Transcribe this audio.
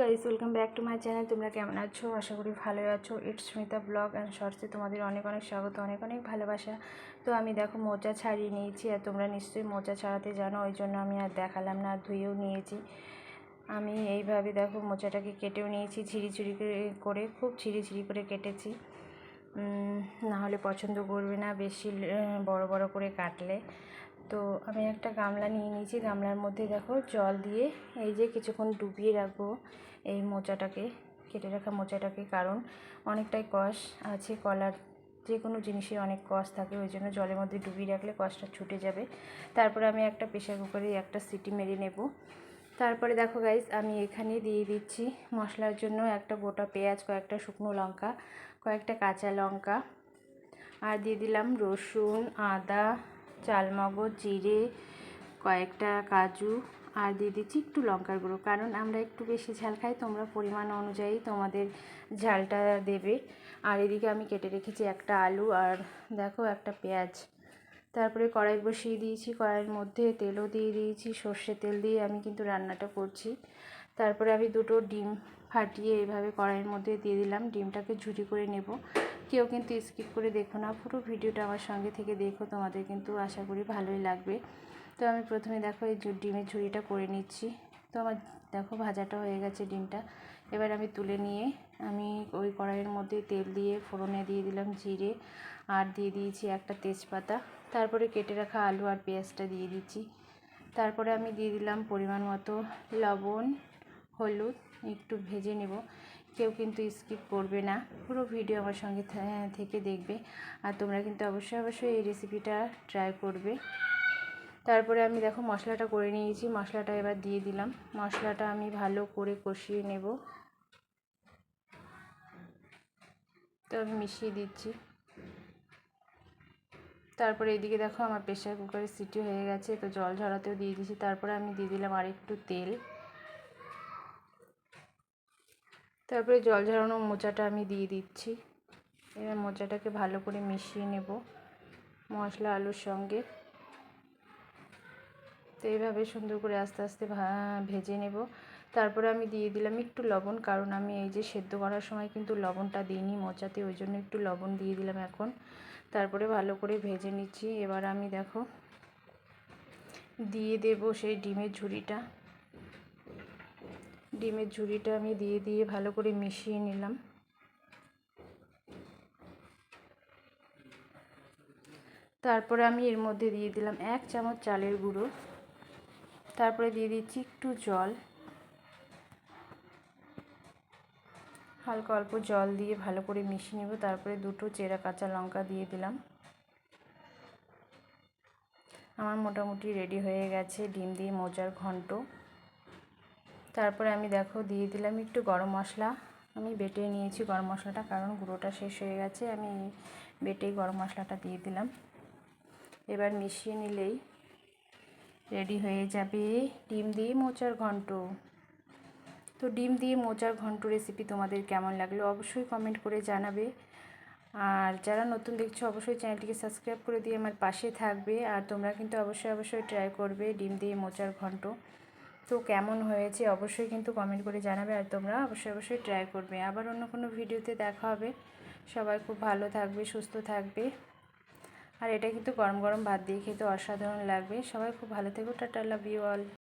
Guys welcome back to my channel তোমরা কেমন আছো? আশা করি ভালোই আছো। ইটস স্মিতা ব্লগ অ্যান্ড শর্টসে তোমাদের অনেক অনেক স্বাগত, অনেক অনেক ভালোবাসা। তো আমি দেখো মোচা ছাড়িয়ে নিয়েছি আর তোমরা নিশ্চয়ই মোচা ছাড়াতে জানো, ওই জন্য আমি আর দেখালাম না, আর ধুয়েও নিয়েছি। আমি এইভাবে দেখো মোচাটাকে কেটেও নিয়েছি, ঝিরি ঝিরি করে খুব ঝিরি ঝিরি করে কেটেছি। না হলে পছন্দ করবে না, বেশি বড় বড় করে কাটলে। তো আমি একটা গামলা নিয়ে নিয়েছি। গামলার মধ্যে দেখো জল দিয়ে এই যে কিছুক্ষণ ডুবিয়ে রাখব এই মোচাটাকে, কেটে রাখা মোচাটাকে, কারণ অনেকটাই কষ আছে। কলার যে কোনো জিনিসে অনেক কষ থাকে, ওই জন্য জলের মধ্যে ডুবিয়ে রাখলে কষটা ছুটে যাবে। তারপরে আমি একটা প্রেশার কুকারে একটা সিটি মেরে নেব। তারপরে দেখো গাইজ আমি এখানে দিয়ে দিচ্ছি মশলার জন্য একটা গোটা পেঁয়াজ, কয়েকটা শুকনো লঙ্কা, কয়েকটা কাঁচা লঙ্কা, আর দিয়ে দিলাম রসুন, আদা চালমগজ, জিরে, কয়েকটা কাজু আর দিয়ে দিচ্ছি একটু লঙ্কার গুঁড়ো। কারণ আমরা একটু বেশি ঝাল খাই, তোমরা পরিমাণ অনুযায়ী তোমাদের ঝালটা দেবে। আর এদিকে আমি কেটে রেখেছি একটা আলু আর দেখো একটা পেঁয়াজ। তারপরে কড়াই বসিয়ে দিয়েছি, কড়াইয়ের মধ্যে তেলও দিয়ে দিয়েছি, সর্ষে তেল দিয়ে আমি কিন্তু রান্নাটা করছি। তারপরে আমি দুটো ডিম ফাটিয়ে এভাবে কড়াইয়ের মধ্যে দিয়ে দিলাম। ডিমটাকে ঝুরি করে নেব। কেউ কিন্তু স্কিপ করে দেখো না, পুরো ভিডিওটা আমার সঙ্গে থেকে দেখো, তোমাদের কিন্তু আশা করি ভালোই লাগবে। তো আমি প্রথমে দেখো এই ডিমের ঝুড়িটা করে নিচ্ছি। তো আমার দেখো ভাজাটা হয়ে গেছে ডিমটা। এবার আমি তুলে নিয়ে আমি ওই কড়াইয়ের মধ্যে তেল দিয়ে ফোড়নে দিয়ে দিলাম জিরে আর দিয়ে দিয়েছি একটা তেজপাতা। তারপরে কেটে রাখা আলু আর পেঁয়াজটা দিয়ে দিচ্ছি। তারপরে আমি দিয়ে দিলাম পরিমাণ মতো লবণ হলুদ একটু ভেজে নেব। কেউ কিন্তু স্কিপ করবে না। পুরো ভিডিও আমার সঙ্গে থেকে দেখবে। আর তোমরা কিন্তু অবশ্যই অবশ্যই এই রেসিপিটা ট্রাই করবে। তারপরে আমি দেখো মশলাটা করে নিয়েছি। মশলাটা এবার দিয়ে দিলাম। মশলাটা আমি ভালো করে কষিয়ে নেব। তো আমি মিশিয়ে দিচ্ছি। তারপরে এদিকে দেখো আমার প্রেশার কুকারে সিটি হয়ে গেছে। তো জল ঝরাতেও দিয়ে দিয়েছি। তারপরে আমি দিয়ে দিলাম আর একটু তেল। তারপরে জল ঝরানো মোচাটা আমি দিয়ে দিচ্ছি। এবার মোচাটাকে ভালো করে মিশিয়ে নেব মশলা, আলুর সঙ্গে। তো এইভাবে সুন্দর করে আস্তে আস্তে ভেজে নেব। তারপরে আমি দিয়ে দিলাম একটু লবণ, কারণ আমি এই যে সেদ্ধ করার সময় কিন্তু লবণটা দিইনি মোচাতে, ওই জন্য একটু লবণ দিয়ে দিলাম এখন। তারপরে ভালো করে ভেজে নিচ্ছি। এবার আমি দেখো, দিয়ে দেব সেই ডিমের ঝুড়িটা। ডিমের ঝুড়িটা আমি দিয়ে দিয়ে ভালো করে মিশিয়ে নিলাম। তারপরে আমি এর মধ্যে দিয়ে দিলাম এক চামচ চালের গুঁড়ো। তারপরে দিয়ে দিচ্ছি একটু জল। হালকা অল্প জল দিয়ে ভালো করে মিশিয়ে নেব। তারপরে দুটো চেরা কাঁচা লঙ্কা দিয়ে দিলাম। আমার মোটামুটি রেডি হয়ে গেছে ডিম দিয়ে মোজার ঘন্ট। তারপরে আমি দেখো দিয়ে দিলাম একটু গরম মশলা। আমি বেটে নিয়েছি গরম মশলাটা কারণ গুঁড়োটা শেষ হয়ে গেছে, আমি বেটেই গরম মশলাটা দিয়ে দিলাম। এবার মিশিয়ে নিলেই রেডি হয়ে যাবে ডিম দিয়ে মোচার ঘন্ট। তো ডিম দিয়ে মোচার ঘন্ট রেসিপি তোমাদের কেমন লাগল অবশ্যই কমেন্ট করে জানাবে। আর যারা নতুন দেখছ অবশ্যই চ্যানেলটিকে সাবস্ক্রাইব করে দিয়ে আমার পাশে থাকবে। আর তোমরা কিন্তু অবশ্যই অবশ্যই ট্রাই করবে ডিম দিয়ে মোচার ঘন্ট। তো কেমন হয়েছে অবশ্যই কিন্তু কমেন্ট করে জানাবে আর তোমরা অবশ্যই অবশ্যই ট্রাই করবে। আবার অন্য কোনো ভিডিওতে দেখা হবে। সবাই খুব ভালো থাকবে, সুস্থ থাকবে। আর এটা কিন্তু গরম গরম ভাত দিয়ে খেতে অসাধারণ লাগবে। সবাই খুব ভালো থেকো। Tata love you all